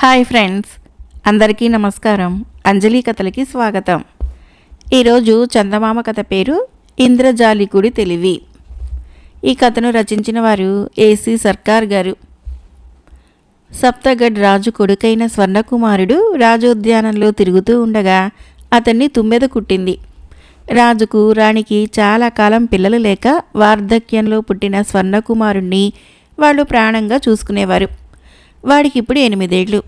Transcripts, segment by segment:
Hi friends అందరికీ నమస్కారం. అంజలి కథలకి స్వాగతం. ఈరోజు చందమామ కథ పేరు ఇంద్రజాలికుడి తెలివి. ఈ కథను రచించిన వారు ఏసీ సర్కార్ గారు. సప్తగఢ్ రాజు కొడుకైన స్వర్ణకుమారుడు రాజోద్యానంలో తిరుగుతూ ఉండగా అతన్ని తుమ్మెద కుట్టింది. రాజుకు రాణికి చాలా కాలం పిల్లలు లేక వార్ధక్యంలో పుట్టిన స్వర్ణకుమారుణ్ణి వాళ్ళు ప్రాణంగా చూసుకునేవారు. వాడికి ఇప్పుడు ఎనిమిదేళ్ళు.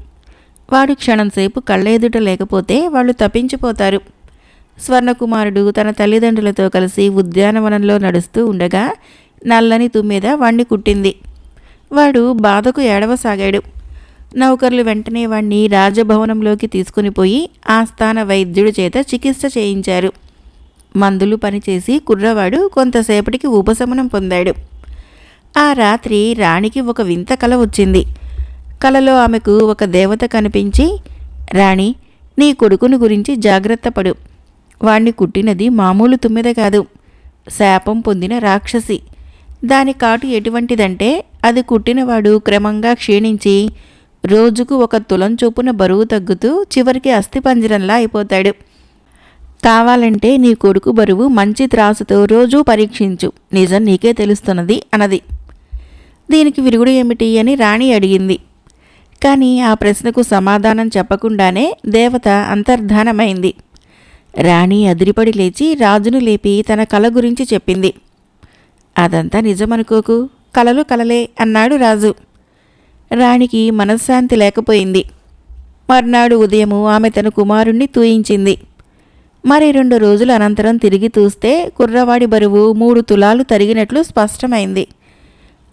వాడు క్షణంసేపు కళ్ళెదుట లేకపోతే వాళ్ళు తప్పించిపోతారు. స్వర్ణకుమారుడు తన తల్లిదండ్రులతో కలిసి ఉద్యానవనంలో నడుస్తూ ఉండగా నల్లని తుమ్మెద వాణ్ణి కుట్టింది. వాడు బాధకు ఏడవసాగాడు. నౌకర్లు వెంటనే వాణ్ణి రాజభవనంలోకి తీసుకుని పోయి ఆస్థాన వైద్యుడి చేత చికిత్స చేయించారు. మందులు పనిచేసి కుర్రవాడు కొంతసేపటికి ఉపశమనం పొందాడు. ఆ రాత్రి రాణికి ఒక వింత కల వచ్చింది. కలలో ఆమెకు ఒక దేవత కనిపించి రాణి నీ కొడుకుని గురించి జాగ్రత్త పడు. వాణ్ణి కుట్టినది మామూలు తుమ్మెద కాదు. శాపం పొందిన రాక్షసి. దాని కాటు ఎటువంటిదంటే అది కుట్టినవాడు క్రమంగా క్షీణించి రోజుకు ఒక తులం చొప్పున బరువు తగ్గుతూ చివరికి అస్థిపంజరంలా అయిపోతాడు. కావాలంటే నీ కొడుకు బరువు మంచి త్రాసుతో రోజూ పరీక్షించు. నిజం నీకే తెలుస్తున్నది అన్నది. దీనికి విరుగుడు ఏమిటి అని రాణి అడిగింది. కానీ ఆ ప్రశ్నకు సమాధానం చెప్పకుండానే దేవత అంతర్ధానమైంది. రాణి అదిరిపడి లేచి రాజును లేపి తన కల గురించి చెప్పింది. అదంతా నిజమనుకోకు. కలలు కలలే అన్నాడు రాజు. రాణికి మనశ్శాంతి లేకపోయింది. మర్నాడు ఉదయము ఆమె తన కుమారుణ్ణి తూయించింది. మరి రెండు రోజుల అనంతరం తిరిగి చూస్తే కుర్రవాడి బరువు మూడు తులాలు తరిగినట్లు స్పష్టమైంది.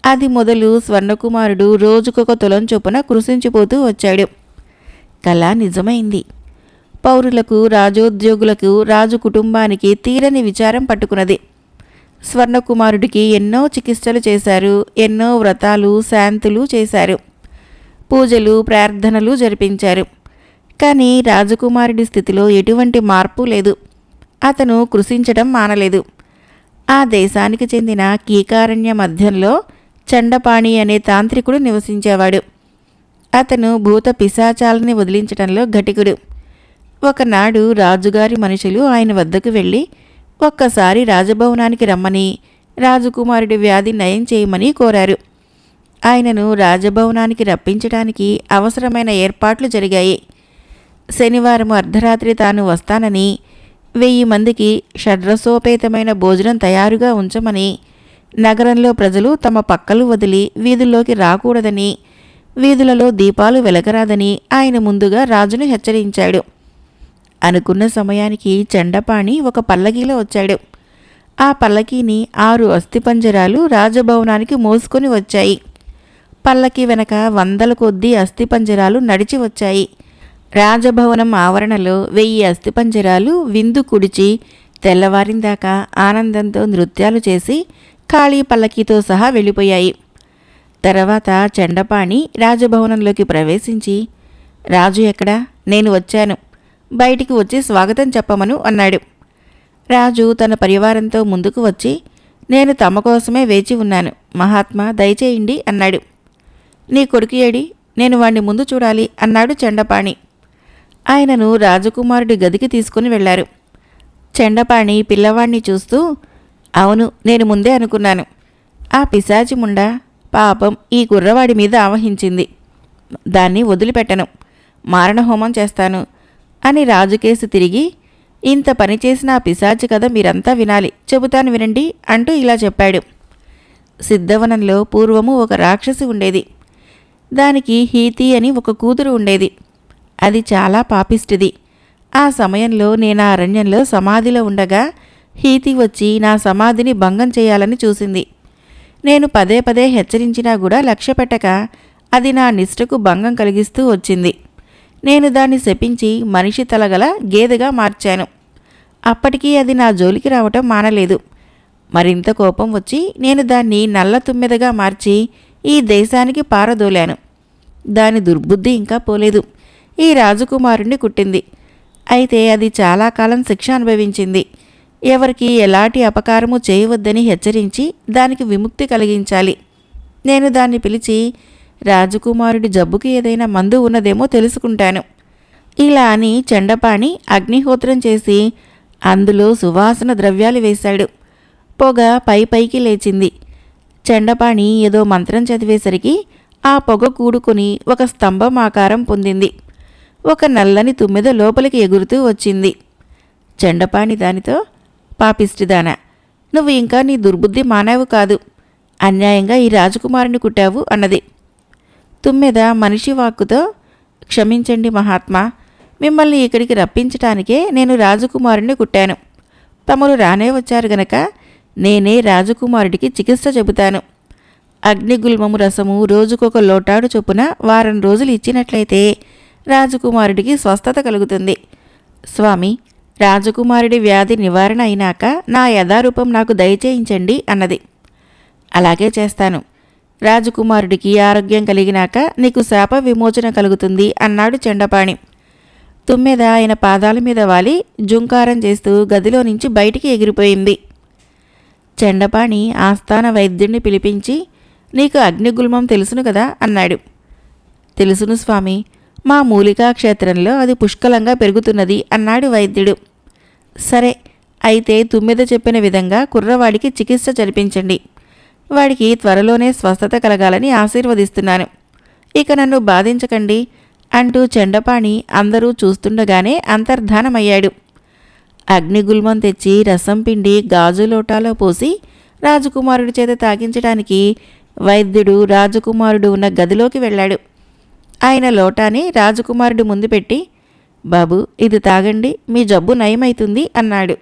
అది మొదలు స్వర్ణకుమారుడు రోజుకొక తులం చొప్పున కృషించిపోతూ వచ్చాడు. కళ నిజమైంది. పౌరులకు రాజోద్యోగులకు రాజు కుటుంబానికి తీరని విచారం పట్టుకున్నది. స్వర్ణకుమారుడికి ఎన్నో చికిత్సలు చేశారు ఎన్నో వ్రతాలు శాంతులు చేశారు. పూజలు ప్రార్థనలు జరిపించారు. కానీ రాజకుమారుడి స్థితిలో ఎటువంటి మార్పు లేదు. అతను కృషించడం మానలేదు. ఆ దేశానికి చెందిన కీకారణ్య మధ్యంలో చండపాణి అనే తాంత్రికుడు నివసించేవాడు. అతను భూత పిశాచాలని వదిలించడంలో ఘటికుడు. ఒకనాడు రాజుగారి మనుషులు ఆయన వద్దకు వెళ్ళి ఒక్కసారి రాజభవనానికి రమ్మని రాజకుమారుడి వ్యాధి నయం చేయమని కోరారు. ఆయనను రాజభవనానికి రప్పించడానికి అవసరమైన ఏర్పాట్లు జరిగాయి. శనివారం అర్ధరాత్రి తాను వస్తానని వెయ్యి మందికి షడ్రసోపేతమైన భోజనం తయారుగా ఉంచమని నగరంలో ప్రజలు తమ పక్కలు వదిలి వీధుల్లోకి రాకూడదని వీధులలో దీపాలు వెలగరాదని ఆయన ముందుగా రాజును హెచ్చరించాడు. అనుకున్న సమయానికి చండపాణి ఒక పల్లకీలో వచ్చాడు. ఆ పల్లకీని ఆరు అస్థిపంజరాలు రాజభవనానికి మోసుకొని వచ్చాయి. పల్లకి వెనక వందల కొద్దీ అస్థిపంజరాలు నడిచి వచ్చాయి. రాజభవనం ఆవరణలో వెయ్యి అస్థిపంజరాలు విందు కుడిచి తెల్లవారిందాకా ఆనందంతో నృత్యాలు చేసి ఖాళీ పల్లకీతో సహా వెళ్ళిపోయాయి. తర్వాత చండపాణి రాజభవనంలోకి ప్రవేశించి రాజు ఎక్కడా? నేను వచ్చాను. బయటికి వచ్చి స్వాగతం చెప్పమను అన్నాడు. రాజు తన పరివారంతో ముందుకు వచ్చి నేను తమ కోసమే వేచి ఉన్నాను. మహాత్మా దయచేయండి అన్నాడు. నీ కొడుకు ఏడి? నేను వాణ్ణి ముందు చూడాలి అన్నాడు చండపాణి. ఆయనను రాజకుమారుడి గదికి తీసుకుని వెళ్ళారు. చండపాణి పిల్లవాణ్ణి చూస్తూ అవును నేను ముందే అనుకున్నాను. ఆ పిశాచి ముండా? పాపం ఈ కుర్రవాడి మీద ఆవహించింది. దాన్ని వదిలిపెట్టను. మారణహోమం చేస్తాను అని రాజుకేసి తిరిగి ఇంత పని చేసిన ఆ పిశాచి కథ మీరంతా వినాలి. చెబుతాను వినండి అంటూ ఇలా చెప్పాడు. సిద్ధవనంలో పూర్వము ఒక రాక్షసి ఉండేది. దానికి హీతి అని ఒక కూతురు ఉండేది. అది చాలా పాపిష్టిది. ఆ సమయంలో నేను ఆ అరణ్యంలో సమాధిలో ఉండగా హీతి వచ్చి నా సమాధిని భంగం చేయాలని చూసింది. నేను పదే పదే హెచ్చరించినా కూడా లక్ష్య పెట్టక అది నా నిష్ఠకు భంగం కలిగిస్తూ వచ్చింది. నేను దాన్ని శపించి మనిషి తలగల గేదెగా మార్చాను. అప్పటికీ అది నా జోలికి రావటం మానలేదు. మరింత కోపం వచ్చి నేను దాన్ని నల్ల తుమ్మెదగా మార్చి ఈ దేశానికి పారదోలాను. దాని దుర్బుద్ధి ఇంకా పోలేదు. ఈ రాజకుమారుణ్ణి కుట్టింది. అయితే అది చాలా కాలం శిక్ష అనుభవించింది. ఎవరికి ఎలాంటి అపకారము చేయవద్దని హెచ్చరించి దానికి విముక్తి కలిగించాలి. నేను దాన్ని పిలిచి రాజకుమారుడి జబ్బుకి ఏదైనా మందు ఉన్నదేమో తెలుసుకుంటాను. ఇలా అని చెండపాణి అగ్నిహోత్రం చేసి అందులో సువాసన ద్రవ్యాలు వేశాడు. పొగ పై పైకి లేచింది. చెండపాణి ఏదో మంత్రం చదివేసరికి ఆ పొగ కూడుకుని ఒక స్తంభం ఆకారం పొందింది. ఒక నల్లని తుమ్మెద లోపలికి ఎగురుతూ వచ్చింది. చెండపాణి దానితో పాపిష్టిదానా. నువ్వు ఇంకా నీ దుర్బుద్ధి మానావు కాదు. అన్యాయంగా ఈ రాజకుమారుని కుట్టావు అన్నది. తుమ్మెద మనిషి వాక్కుతో క్షమించండి మహాత్మా మిమ్మల్ని ఇక్కడికి రప్పించటానికే నేను రాజకుమారుని కుట్టాను. తమరు రానే వచ్చారు గనక నేనే రాజకుమారుడికి చికిత్స చెబుతాను. అగ్నిగుల్మము రసము రోజుకొక లోటాడు చొప్పున వారం రోజులు ఇచ్చినట్లయితే రాజకుమారుడికి స్వస్థత కలుగుతుంది. స్వామి రాజకుమారుడి వ్యాధి నివారణ అయినాక నా యథారూపం నాకు దయచేయించండి అన్నది. అలాగే చేస్తాను. రాజకుమారుడికి ఆరోగ్యం కలిగినాక నీకు శాప విమోచన కలుగుతుంది అన్నాడు చెండపాణి. తుమ్మెద ఆయన పాదాల మీద వాలి జుంకారం చేస్తూ గదిలో నుంచి బయటికి ఎగిరిపోయింది. చెండపాణి ఆస్థాన వైద్యుణ్ణి పిలిపించి నీకు అగ్నిగుల్మం తెలుసును కదా అన్నాడు. తెలుసును స్వామి. మా మూలికా క్షేత్రంలో అది పుష్కలంగా పెరుగుతున్నది అన్నాడు వైద్యుడు. సరే అయితే తుమ్మెద చెప్పిన విధంగా కుర్రవాడికి చికిత్స జరిపించండి. వాడికి త్వరలోనే స్వస్థత కలగాలని ఆశీర్వదిస్తున్నాను. ఇక నన్ను బాధించకండి అంటూ చెండపాణి అందరూ చూస్తుండగానే అంతర్ధానమయ్యాడు. అగ్నిగుల్మం తెచ్చి రసం పిండి గాజు లోటాలో పోసి రాజకుమారుడి చేత తాగించడానికి వైద్యుడు రాజకుమారుడు ఉన్న గదిలోకి వెళ్ళాడు. ఆయన లోటాని రాజకుమారుడి ముందు పెట్టి బాబు ఇది తాగండి మీ జబ్బు నయమైతుంది అన్నాడు.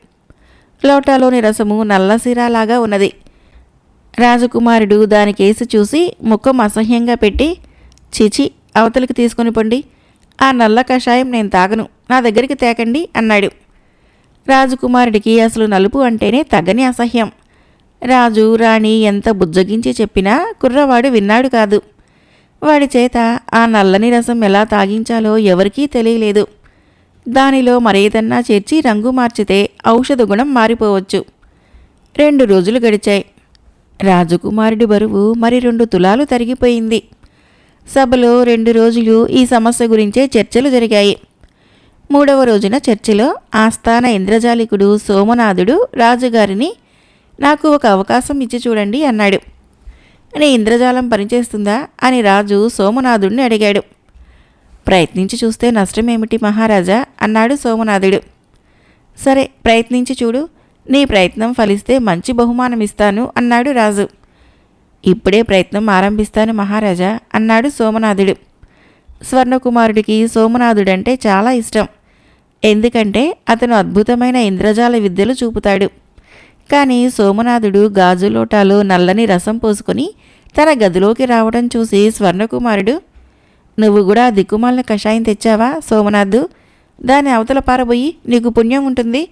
లోటాలోని రసము నల్లసిరాలాగా ఉన్నది. రాజకుమారుడు దాని కేసు చూసి ముఖం అసహ్యంగా పెట్టి చిచి అవతలికి తీసుకొని పండి. ఆ నల్ల కషాయం నేను తాగను నా దగ్గరికి తేకండి అన్నాడు. రాజకుమారుడికి అసలు నలుపు అంటేనే తగని అసహ్యం. రాజు రాణి ఎంత బుజ్జగించి చెప్పినా కుర్రవాడు విన్నాడు కాదు. వాడి చేత ఆ నల్లని రసం ఎలా తాగించాలో ఎవరికీ తెలియలేదు. దానిలో మరేదన్నా చేర్చి రంగు మార్చితే ఔషధ గుణం మారిపోవచ్చు. రెండు రోజులు గడిచాయి. రాజకుమారుడి బరువు మరి రెండు తులాలు తరిగిపోయింది. సభలో రెండు రోజులు ఈ సమస్య గురించే చర్చలు జరిగాయి. మూడవ రోజున చర్చిలో ఆస్థాన ఇంద్రజాలికుడు సోమనాథుడు రాజుగారిని నాకు ఒక అవకాశం ఇచ్చి చూడండి అన్నాడు. నీ ఇంద్రజాలం పనిచేస్తుందా? అని రాజు సోమనాథుడిని అడిగాడు. ప్రయత్నించి చూస్తే నష్టమేమిటి మహారాజా? అన్నాడు సోమనాథుడు. సరే ప్రయత్నించి చూడు. నీ ప్రయత్నం ఫలిస్తే మంచి బహుమానం ఇస్తాను అన్నాడు రాజు. ఇప్పుడే ప్రయత్నం ఆరంభిస్తాను మహారాజా అన్నాడు సోమనాథుడు. స్వర్ణకుమారుడికి సోమనాథుడంటే చాలా ఇష్టం. ఎందుకంటే అతను అద్భుతమైన ఇంద్రజాల విద్యలు చూపుతాడు. కానీ సోమనాథుడు గాజు లోటాలో నల్లని రసం పోసుకొని తన గదిలోకి రావడం చూసి స్వర్ణకుమారుడు నువ్వు కూడా దిక్కుమాలిన కషాయం తెచ్చావా సోమనాథు? దాని అవతల పారబోయి నీకు పుణ్యం ఉంటుంది.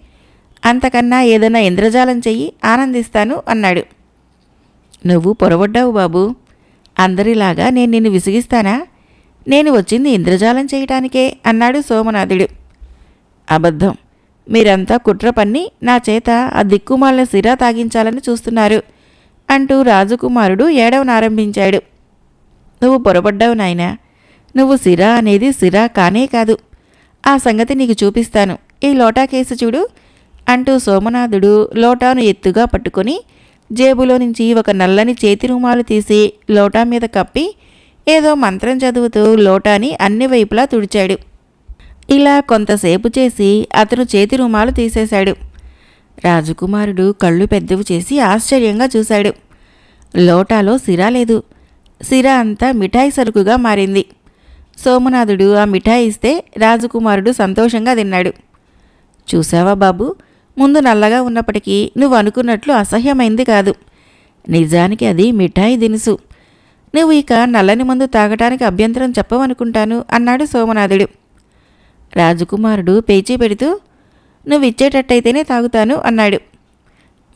అంతకన్నా ఏదైనా ఇంద్రజాలం చెయ్యి ఆనందిస్తాను అన్నాడు. నువ్వు పొరబడ్డావు బాబు. అందరిలాగా నేను నిన్ను విసిగిస్తానా? నేను వచ్చింది ఇంద్రజాలం చేయటానికే అన్నాడు సోమనాథుడు. అబద్ధం. మీరంతా కుట్ర పన్ని నా చేత ఆ దిక్కుమాలిన సిరా తాగించాలని చూస్తున్నారు అంటూ రాజకుమారుడు ఏడవనారంభించాడు. నువ్వు పొరబడ్డావు నాయనా. నువ్వు సిరా అనేది సిరా కానే కాదు. ఆ సంగతి నీకు చూపిస్తాను. ఈ లోటా కేసు చూడు అంటూ సోమనాథుడు లోటాను ఎత్తుగా పట్టుకొని జేబులో నుంచి ఒక నల్లని చేతి రుమాలు తీసి లోటా మీద కప్పి ఏదో మంత్రం చదువుతూ లోటాని అన్ని వైపులా తుడిచాడు. ఇలా కొంతసేపు చేసి అతను చేతి రుమాలు తీసేశాడు. రాజకుమారుడు కళ్ళు పెద్దవి చేసి ఆశ్చర్యంగా చూశాడు. లోటాలో సిరా లేదు. సిరా అంతా మిఠాయి సరుకుగా మారింది. సోమనాథుడు ఆ మిఠాయి ఇస్తే రాజకుమారుడు సంతోషంగా తిన్నాడు. చూసావా బాబు? ముందు నల్లగా ఉన్నప్పటికీ నువ్వు అనుకున్నట్లు అసహ్యమైంది కాదు. నిజానికి అది మిఠాయి దినుసు. నువ్వు ఇక నల్లని మందు తాగటానికి అభ్యంతరం చెప్పవనుకుంటాను అన్నాడు సోమనాథుడు. రాజకుమారుడు పేచీ పెడుతూ నువ్వు ఇచ్చేటట్టయితేనే తాగుతాను అన్నాడు.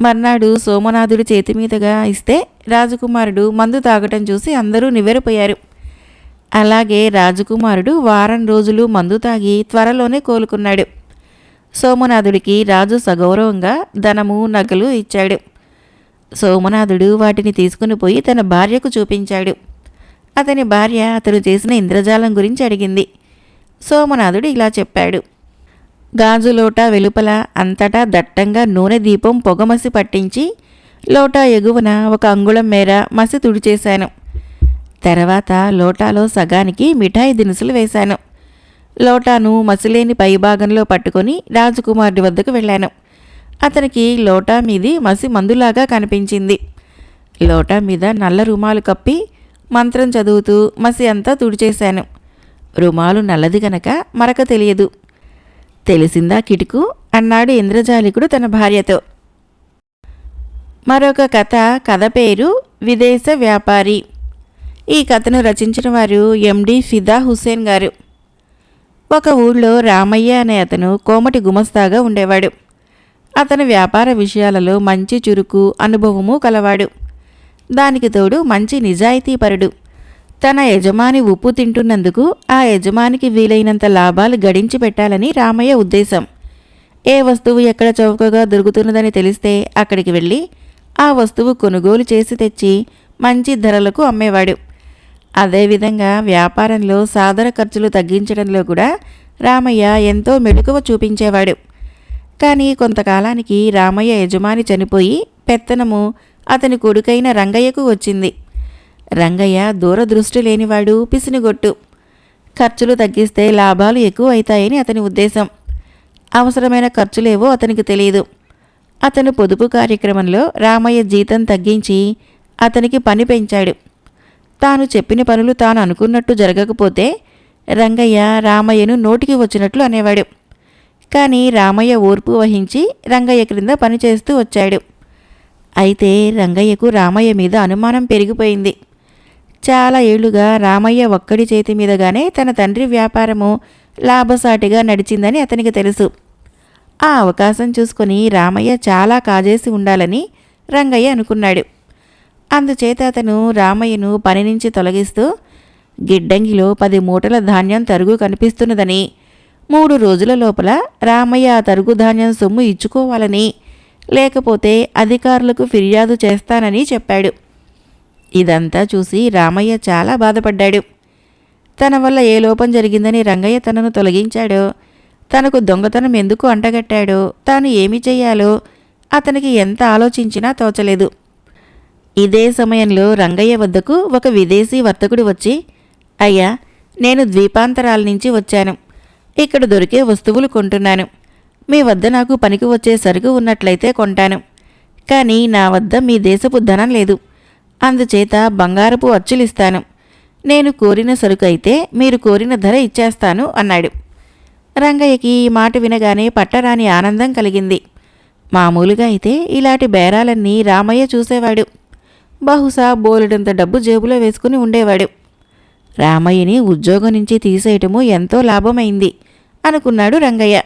మర్నాడు సోమనాథుడు చేతి మీదుగా ఇస్తే రాజకుమారుడు మందు తాగటం చూసి అందరూ నివ్వెరపోయారు. అలాగే రాజకుమారుడు వారం రోజులు మందు తాగి త్వరలోనే కోలుకున్నాడు. సోమనాథుడికి రాజు సగౌరవంగా ధనము నగలు ఇచ్చాడు. సోమనాథుడు వాటిని తీసుకుని పోయి తన భార్యకు చూపించాడు. అతని భార్య అతను చేసిన ఇంద్రజాలం గురించి అడిగింది. సోమనాథుడు ఇలా చెప్పాడు. గాజు లోటా వెలుపల అంతటా దట్టంగా నూనె దీపం పొగమసి పట్టించి లోటా ఎగువన ఒక అంగుళం మేర మసి తుడిచేశాను. తర్వాత లోటాలో సగానికి మిఠాయి దినుసులు వేశాను. లోటాను మసిలేని పైభాగంలో పట్టుకొని రాజకుమారుడి వద్దకు వెళ్ళాను. అతనికి లోటా మీది మసి మందులాగా కనిపించింది. లోటా మీద నల్ల రుమాలు కప్పి మంత్రం చదువుతూ మసి అంతా తుడిచేశాను. రుమాలు నల్లది గనక మరక తెలియదు. తెలిసిందా కిటుకు? అన్నాడు ఇంద్రజాలికుడు తన భార్యతో. మరొక కథ కథ పేరు విదేశ వ్యాపారి. ఈ కథను రచించిన వారు ఎండి ఫిదా హుసేన్ గారు. ఒక ఊళ్ళో రామయ్య అనే అతను కోమటి గుమస్తాగా ఉండేవాడు. అతను వ్యాపార విషయాలలో మంచి చురుకు అనుభవము కలవాడు. దానికి తోడు మంచి నిజాయితీపరుడు. తన యజమాని ఉప్పు తింటున్నందుకు ఆ యజమానికి వీలైనంత లాభాలు గడించి పెట్టాలని రామయ్య ఉద్దేశం. ఏ వస్తువు ఎక్కడ చౌకగా దొరుకుతున్నదని తెలిస్తే అక్కడికి వెళ్ళి ఆ వస్తువు కొనుగోలు చేసి తెచ్చి మంచి ధరలకు అమ్మేవాడు. అదేవిధంగా వ్యాపారంలో సాధన ఖర్చులు తగ్గించడంలో కూడా రామయ్య ఎంతో మెడుకువ చూపించేవాడు. కానీ కొంతకాలానికి రామయ్య యజమాని చనిపోయి పెత్తనము అతని కొడుకైన రంగయ్యకు వచ్చింది. రంగయ్య దూరదృష్టి లేనివాడు పిసినిగొట్టు. ఖర్చులు తగ్గిస్తే లాభాలు ఎక్కువ అవుతాయని అతని ఉద్దేశం. అవసరమైన ఖర్చులేవో అతనికి తెలియదు. అతను పొదుపు కార్యక్రమంలో రామయ్య జీతం తగ్గించి అతనికి పని పెంచాడు. తాను చెప్పిన పనులు తాను అనుకున్నట్టు జరగకపోతే రంగయ్య రామయ్యను నోటికి వచ్చినట్లు అనేవాడు. కానీ రామయ్య ఓర్పు వహించి రంగయ్య క్రింద పనిచేస్తూ వచ్చాడు. అయితే రంగయ్యకు రామయ్య మీద అనుమానం పెరిగిపోయింది. చాలా ఏళ్ళుగా రామయ్య ఒక్కడి చేతి మీదగానే తన తండ్రి వ్యాపారము లాభసాటిగా నడిచిందని అతనికి తెలుసు. ఆ అవకాశం చూసుకొని రామయ్య చాలా కాజేసి ఉండాలని రంగయ్య అనుకున్నాడు. అందుచేత అతను రామయ్యను పని నుంచి తొలగిస్తూ గిడ్డంగిలో పది మూటల ధాన్యం తరుగు కనిపిస్తున్నదని మూడు రోజుల లోపల రామయ్య ఆ తరుగు ధాన్యం సొమ్ము ఇచ్చుకోవాలని లేకపోతే అధికారులకు ఫిర్యాదు చేస్తానని చెప్పాడు. ఇదంతా చూసి రామయ్య చాలా బాధపడ్డాడు. తన వల్ల ఏ లోపం జరిగిందని రంగయ్య తనను తొలగించాడో తనకు దొంగతనం ఎందుకు అంటగట్టాడో తాను ఏమి చేయాలో అతనికి ఎంత ఆలోచించినా తోచలేదు. ఇదే సమయంలో రంగయ్య వద్దకు ఒక విదేశీ వర్తకుడు వచ్చి అయ్యా నేను ద్వీపాంతరాల నుంచి వచ్చాను. ఇక్కడ దొరికే వస్తువులు కొంటున్నాను. మీ వద్ద నాకు పనికి వచ్చే సరుకు ఉన్నట్లయితే కొంటాను. కానీ నా వద్ద మీ దేశపు ధనం లేదు. అందుచేత బంగారపు అచ్చులిస్తాను. నేను కోరిన సరుకు అయితే మీరు కోరిన ధర ఇచ్చేస్తాను అన్నాడు. రంగయ్యకి ఈ మాట వినగానే పట్టరాని ఆనందం కలిగింది. మామూలుగా అయితే ఇలాంటి బేరాలన్నీ రామయ్య చూసేవాడు. బహుశా బోలెడంత డబ్బు జేబులో వేసుకుని ఉండేవాడు. రామయ్యని ఉద్యోగం నుంచి తీసేయటము ఎంతో లాభమైంది అనుకున్నాడు రంగయ్య.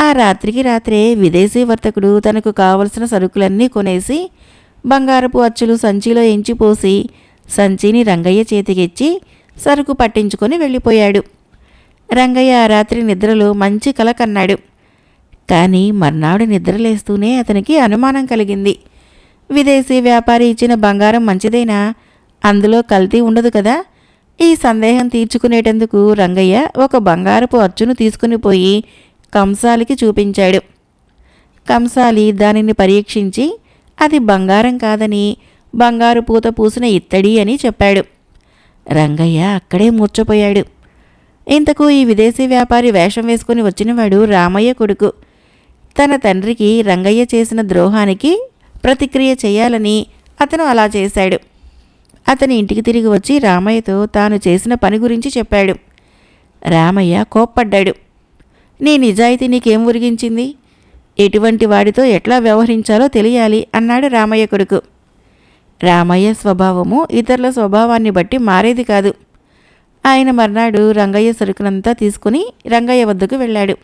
ఆ రాత్రికి రాత్రే విదేశీ వర్తకుడు తనకు కావలసిన సరుకులన్నీ కొనేసి బంగారపు అచ్చులు సంచిలో ఎంచిపోసి సంచిని రంగయ్య చేతికిచ్చి సరుకు పట్టించుకొని వెళ్ళిపోయాడు. రంగయ్య ఆ రాత్రి నిద్రలో మంచి కల కన్నాడు కానీ మర్నాడు నిద్రలేస్తూనే అతనికి అనుమానం కలిగింది. విదేశీ వ్యాపారి ఇచ్చిన బంగారం మంచిదేనా? అందులో కల్తీ ఉండదు కదా? ఈ సందేహం తీర్చుకునేటందుకు రంగయ్య ఒక బంగారపు అచ్చును తీసుకుని పోయి కంసాలికి చూపించాడు. కంసాలి దానిని పరీక్షించి అది బంగారం కాదని బంగారు పూత పూసిన ఇత్తడి అని చెప్పాడు. రంగయ్య అక్కడే మూర్చపోయాడు ఇంతకు ఈ విదేశీ వ్యాపారి వేషం వేసుకుని వచ్చినవాడు రామయ్య కొడుకు. తన తండ్రికి రంగయ్య చేసిన ద్రోహానికి ప్రతిక్రియ చేయాలని అతను అలా చేశాడు. అతని ఇంటికి తిరిగి వచ్చి రామయ్యతో తాను చేసిన పని గురించి చెప్పాడు. రామయ్య కోప్పడ్డాడు. నీ నిజాయితీ నీకేం ఉరిగించింది ఎటువంటి వాడితో ఎట్లా వ్యవహరించాలో తెలియాలి అన్నాడు రామయ్య కొడుకు. రామయ్య స్వభావము ఇతరుల స్వభావాన్ని బట్టి మారేది కాదు. ఆయన మర్నాడు రంగయ్య సరుకునంతా తీసుకుని రంగయ్య వద్దకు వెళ్ళాడు.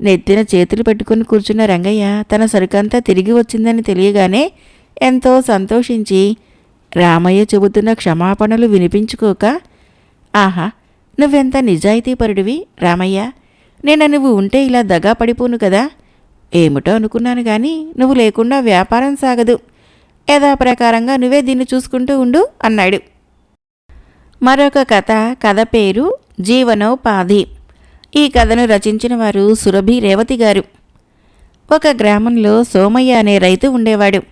నెత్తిన చేతులు పెట్టుకుని కూర్చున్న రంగయ్య తన సరుకంతా తిరిగి వచ్చిందని తెలియగానే ఎంతో సంతోషించి రామయ్య చెబుతున్న క్షమాపణలు వినిపించుకోక? ఆహా నువ్వెంత నిజాయితీపరుడివి రామయ్య. నేను నువ్వు ఉంటే ఇలా దగా పడిపోను కదా. ఏమిటో అనుకున్నాను కానీ నువ్వు లేకుండా వ్యాపారం సాగదు. యథాప్రకారంగా నువ్వే దీన్ని చూసుకుంటూ ఉండు అన్నాడు. మరొక కథ కథ పేరు జీవనోపాధి. ఈ కథను రచించిన వారు సురభి రేవతి గారు. ఒక గ్రామంలో సోమయ్య అనే రైతు ఉండేవాడు.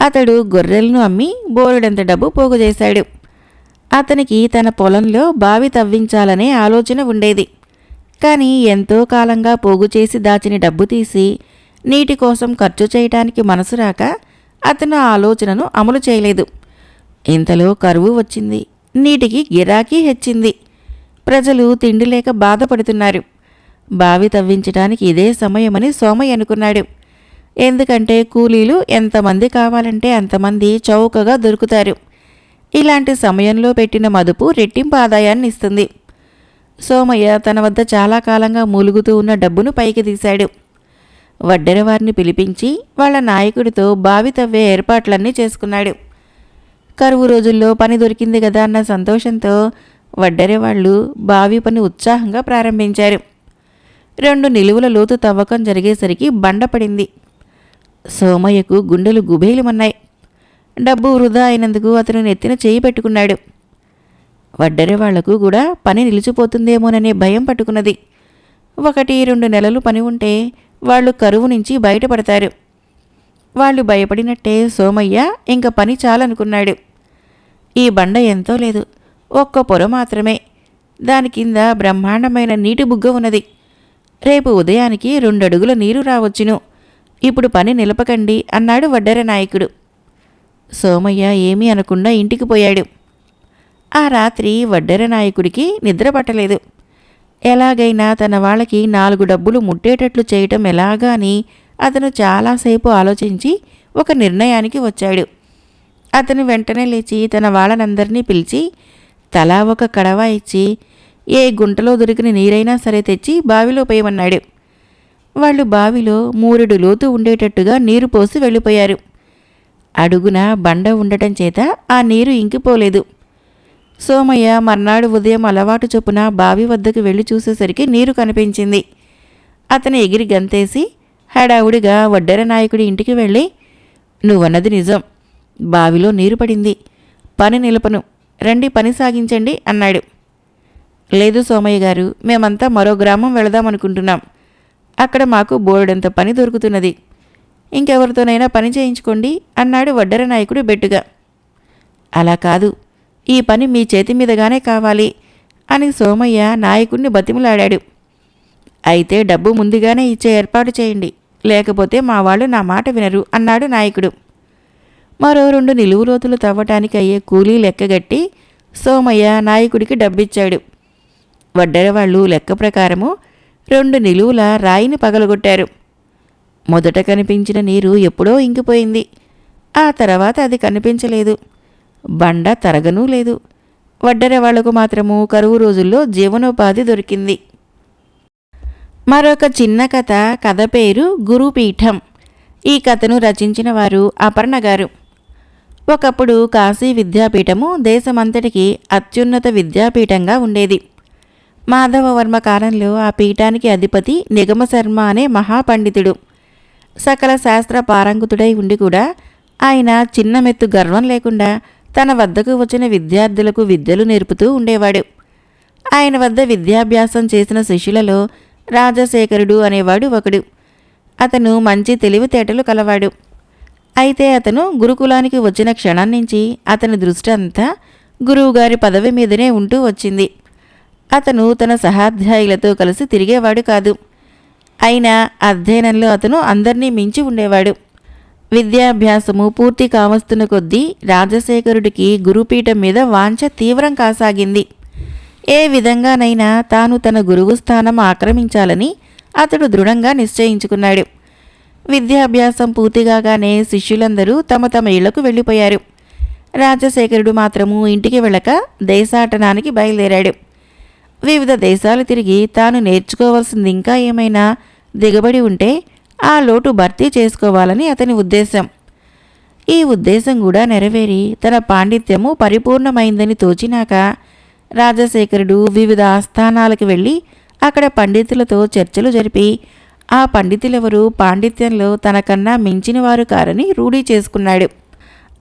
అతడు గొర్రెలను అమ్మి బోరుడంత డబ్బు పోగు చేశాడు అతనికి తన పొలంలో బావి తవ్వించాలనే ఆలోచన ఉండేది. కానీ ఎంతో కాలంగా పోగు చేసి దాచిన డబ్బు తీసి నీటి కోసం ఖర్చు చేయటానికి మనసు రాక అతను ఆలోచనను అమలు చేయలేదు. ఇంతలో కరువు వచ్చింది. నీటికి గిరాకీ హెచ్చింది. ప్రజలు తిండి లేక బాధపడుతున్నారు. బావి తవ్వించడానికి ఇదే సమయమని సోమయ్య అనుకున్నాడు. ఎందుకంటే కూలీలు ఎంతమంది కావాలంటే అంతమంది చౌకగా దొరుకుతారు. ఇలాంటి సమయంలో పెట్టిన మదుపు రెట్టింపు ఆదాయాన్ని ఇస్తుంది. సోమయ్య తన వద్ద చాలా కాలంగా మూలుగుతూ ఉన్న డబ్బును పైకి తీశాడు. వడ్డెరవారిని పిలిపించి వాళ్ళ నాయకుడితో బావి తవ్వే ఏర్పాట్లన్నీ చేసుకున్నాడు. కరువు రోజుల్లో పని దొరికింది కదా అన్న సంతోషంతో వడ్డరే వాళ్ళు బావి పని ఉత్సాహంగా ప్రారంభించారు. రెండు నిలువుల లోతు తవ్వకం జరిగేసరికి బండ పడింది. సోమయ్యకు గుండెలు గుబేలిమన్నాయి. డబ్బు వృధా అయినందుకు అతను నెత్తిన చేయి పెట్టుకున్నాడు. వడ్డరే వాళ్ళకు కూడా పని నిలిచిపోతుందేమోననే భయం పట్టుకున్నది. ఒకటి రెండు నెలలు పని ఉంటే వాళ్ళు కరువు నుంచి బయటపడతారు. వాళ్ళు భయపడినట్టే సోమయ్య ఇంక పని చాలనుకున్నాడు. ఈ బండ ఎంతో లేదు. ఒక్క పొర మాత్రమే. దాని కింద బ్రహ్మాండమైన నీటి బుగ్గ ఉన్నది. రేపు ఉదయానికి రెండడుగుల నీరు రావచ్చును. ఇప్పుడు పని నిలపకండి అన్నాడు వడ్డెర నాయకుడు. సోమయ్య ఏమీ అనకుండా ఇంటికి పోయాడు. ఆ రాత్రి వడ్డెర నాయకుడికి నిద్ర పట్టలేదు. ఎలాగైనా తన వాళ్ళకి నాలుగు డబ్బులు ముట్టేటట్లు చేయటం ఎలాగా అని అతను చాలాసేపు ఆలోచించి ఒక నిర్ణయానికి వచ్చాడు. అతను వెంటనే లేచి తన వాళ్ళనందరినీ పిలిచి తలా ఒక కడవ ఇచ్చి ఏ గుంటలో దొరికిన నీరైనా సరే తెచ్చి బావిలో పోయమన్నాడు. వాళ్ళు బావిలో మూరెడు లోతు ఉండేటట్టుగా నీరు పోసి వెళ్ళిపోయారు. అడుగున బండ ఉండటం చేత ఆ నీరు ఇంకిపోలేదు. సోమయ్య మర్నాడు ఉదయం అలవాటు చొప్పున బావి వద్దకు వెళ్ళి చూసేసరికి నీరు కనిపించింది. అతను ఎగిరి గంతేసి హడావుడిగా వడ్డర నాయకుడి ఇంటికి వెళ్ళి నువ్వన్నది నిజం. బావిలో నీరు పడింది. పని నిలపను. రండి పని సాగించండి అన్నాడు. లేదు సోమయ్య గారు మేమంతా మరో గ్రామం వెళదామనుకుంటున్నాం. అక్కడ మాకు బోర్డంత పని దొరుకుతున్నది. ఇంకెవరితోనైనా పని చేయించుకోండి అన్నాడు వడ్డర నాయకుడు బెట్టుగా. అలా కాదు ఈ పని మీ చేతి మీదగానే కావాలి అని సోమయ్య నాయకుడిని బతిమలాడాడు. అయితే డబ్బు ముందుగానే ఇచ్చే ఏర్పాటు చేయండి లేకపోతే మా వాళ్ళు నా మాట వినరు అన్నాడు నాయకుడు. మరో రెండు నిలువు లోతులు తవ్వటానికి అయ్యే కూలీ లెక్కగట్టి సోమయ్య నాయకుడికి డబ్బిచ్చాడు. వడ్డెర వాళ్ళు లెక్క ప్రకారము రెండు నిలువుల రాయిని పగలగొట్టారు. మొదట కనిపించిన నీరు ఎప్పుడో ఇంకిపోయింది. ఆ తర్వాత అది కనిపించలేదు. బండ తరగనూ లేదు. వడ్డెర వాళ్ళకు మాత్రము కరువు రోజుల్లో జీవనోపాధి దొరికింది. మరొక చిన్న కథ కథ పేరు గురుపీఠం. ఈ కథను రచించిన వారు అపర్ణ గారు. ఒకప్పుడు కాశీ విద్యాపీఠము దేశమంతటికి అత్యున్నత విద్యాపీఠంగా ఉండేది. మాధవవర్మ కాలంలో ఆ పీఠానికి అధిపతి నిగమ శర్మ అనే మహాపండితుడు. సకల శాస్త్ర పారంగుతుడై ఉండి కూడా ఆయన చిన్న మెత్తు గర్వం లేకుండా తన వద్దకు వచ్చిన విద్యార్థులకు విద్యలు నేర్పుతూ ఉండేవాడు. ఆయన వద్ద విద్యాభ్యాసం చేసిన శిష్యులలో రాజశేఖరుడు అనేవాడు ఒకడు. అతను మంచి తెలివితేటలు కలవాడు. అయితే అతను గురుకులానికి వచ్చిన క్షణం నుంచి అతని దృష్టి అంతా గురువుగారి పదవి మీదనే ఉంటూ వచ్చింది. అతను తన సహాధ్యాయులతో కలిసి తిరిగేవాడు కాదు. అయినా అధ్యయనంలో అతను అందరినీ మించి ఉండేవాడు. విద్యాభ్యాసము పూర్తి కావస్తున్న కొద్దీ రాజశేఖరుడికి గురుపీఠం మీద వాంఛ తీవ్రం కాసాగింది. ఏ విధంగానైనా తాను తన గురువు స్థానం ఆక్రమించాలని అతడు దృఢంగా నిశ్చయించుకున్నాడు. విద్యాభ్యాసం పూర్తిగానే శిష్యులందరూ తమ తమ ఇళ్ళకు వెళ్ళిపోయారు. రాజశేఖరుడు మాత్రము ఇంటికి వెళ్ళక దేశాటనానికి బయలుదేరాడు. వివిధ దేశాలు తిరిగి తాను నేర్చుకోవాల్సింది ఇంకా ఏమైనా దిగబడి ఉంటే ఆ లోటు భర్తీ చేసుకోవాలని అతని ఉద్దేశం. ఈ ఉద్దేశం కూడా నెరవేరి తన పాండిత్యము పరిపూర్ణమైందని తోచినాక రాజశేఖరుడు వివిధ ఆస్థానాలకు వెళ్ళి అక్కడ పండితులతో చర్చలు జరిపి ఆ పండితులెవరు? పాండిత్యంలో తనకన్నా మించినవారు కారని రూఢీ చేసుకున్నాడు.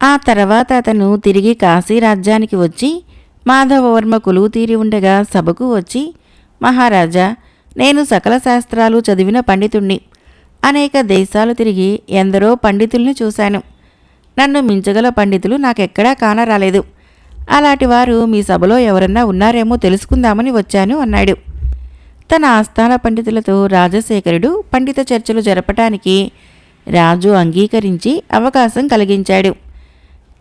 ఆ తర్వాత అతను తిరిగి కాశీ రాజ్యానికి వచ్చి మాధవవర్మ కొలువు తీరి ఉండగా సభకు వచ్చి మహారాజా నేను సకల శాస్త్రాలు చదివిన పండితుణ్ణి. అనేక దేశాలు తిరిగి ఎందరో పండితుల్ని చూశాను. నన్ను మించగల పండితులు నాకెక్కడా కానరాలేదు. అలాంటి వారు మీ సభలో ఎవరన్నా ఉన్నారేమో తెలుసుకుందామని వచ్చాను అన్నాడు. తన ఆస్థాన పండితులతో రాజశేఖరుడు పండిత చర్చలు జరపటానికి రాజు అంగీకరించి అవకాశం కలిగించాడు.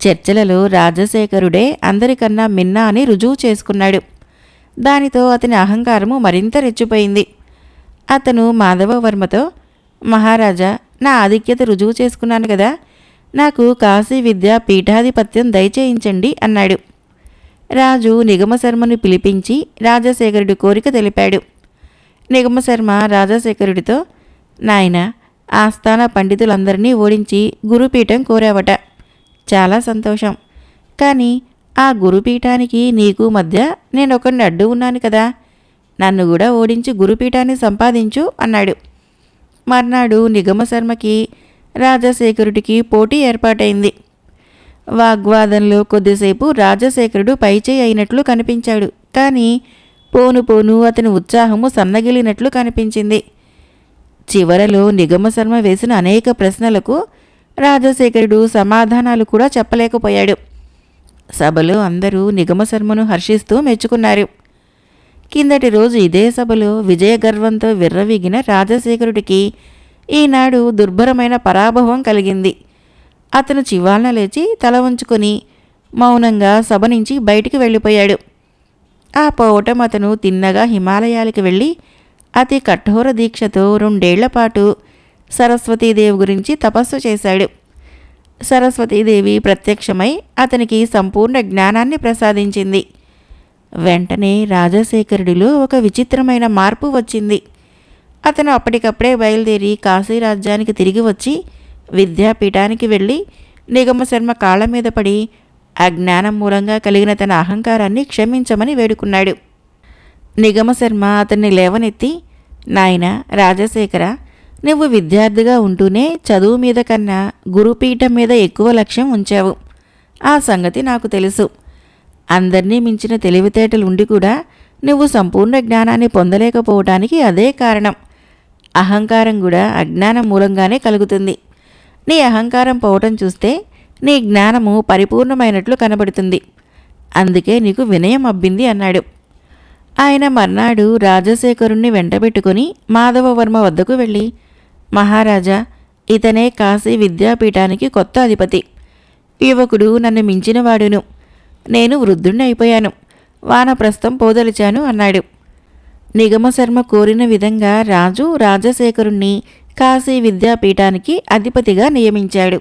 చర్చలలో రాజశేఖరుడే అందరికన్నా మిన్నా అని రుజువు చేసుకున్నాడు. దానితో అతని అహంకారము మరింత రెచ్చిపోయింది. అతను మాధవవర్మతో మహారాజా నా ఆధిక్యత రుజువు చేసుకున్నాను కదా నాకు కాశీ విద్యా పీఠాధిపత్యం దయచేయించండి అన్నాడు. రాజు నిగమశర్మను పిలిపించి రాజశేఖరుడి కోరిక తెలిపాడు. నిగమశర్మ రాజశేఖరుడితో నాయన ఆస్థాన పండితులందరినీ ఓడించి గురుపీఠం కోరావట. చాలా సంతోషం. కానీ ఆ గురుపీఠానికి నీకు మధ్య నేను ఒకరిని అడ్డు ఉన్నాను కదా. నన్ను కూడా ఓడించి గురుపీఠాన్ని సంపాదించు అన్నాడు. మర్నాడు నిగమశర్మకి రాజశేఖరుడికి పోటీ ఏర్పాటైంది. వాగ్వాదంలో కొద్దిసేపు రాజశేఖరుడు పైచేయి అయినట్లు కనిపించాడు. కానీ పోను పోను అతని ఉత్సాహము సన్నగిలినట్లు కనిపించింది. చివరలో నిగమశర్మ వేసిన అనేక ప్రశ్నలకు రాజశేఖరుడు సమాధానాలు కూడా చెప్పలేకపోయాడు. సభలో అందరూ నిగమశర్మను హర్షిస్తూ మెచ్చుకున్నారు. కిందటి రోజు ఇదే సభలో విజయగర్వంతో విర్రవీగిన రాజశేఖరుడికి ఈనాడు దుర్భరమైన పరాభవం కలిగింది. అతను చివాలన లేచి తల ఉంచుకొని మౌనంగా సభ నుంచి బయటికి వెళ్ళిపోయాడు. ఆ పోవటం అతను తిన్నగా హిమాలయాలకి వెళ్ళి అతి కఠోర దీక్షతో రెండేళ్ళపాటు సరస్వతీదేవి గురించి తపస్సు చేశాడు. సరస్వతీదేవి ప్రత్యక్షమై అతనికి సంపూర్ణ జ్ఞానాన్ని ప్రసాదించింది. వెంటనే రాజశేఖరుడిలో ఒక విచిత్రమైన మార్పు వచ్చింది. అతను అప్పటికప్పుడే బయలుదేరి కాశీ రాజ్యానికి తిరిగి వచ్చి విద్యాపీఠానికి వెళ్ళి నిగమశర్మ కాళ్ళ మీద పడి అజ్ఞానం మూలంగా కలిగిన తన అహంకారాన్ని క్షమించమని వేడుకున్నాడు. నిగమశర్మ అతన్ని లేవనెత్తి నాయన రాజశేఖర నువ్వు విద్యార్థిగా ఉంటూనే చదువు మీద కన్నా గురుపీఠం మీద ఎక్కువ లక్ష్యం ఉంచావు. ఆ సంగతి నాకు తెలుసు. అందరినీ మించిన తెలివితేటలు ఉండి కూడా నువ్వు సంపూర్ణ జ్ఞానాన్ని పొందలేకపోవటానికి అదే కారణం. అహంకారం కూడా అజ్ఞానం మూలంగానే కలుగుతుంది. నీ అహంకారం పోవటం చూస్తే నీ జ్ఞానము పరిపూర్ణమైనట్లు కనబడుతుంది. అందుకే నీకు వినయం అబ్బింది అన్నాడు. ఆయన మర్నాడు రాజశేఖరుణ్ణి వెంటబెట్టుకుని మాధవవర్మ వద్దకు వెళ్ళి మహారాజా ఇతనే కాశీ విద్యాపీఠానికి కొత్త అధిపతి. యువకుడు నన్ను మించినవాడును. నేను వృద్ధుణ్ణి అయిపోయాను వానప్రస్థం పోదలిచాను అన్నాడు. నిగమశర్మ కోరిన విధంగా రాజు రాజశేఖరుణ్ణి కాశీ విద్యాపీఠానికి అధిపతిగా నియమించాడు.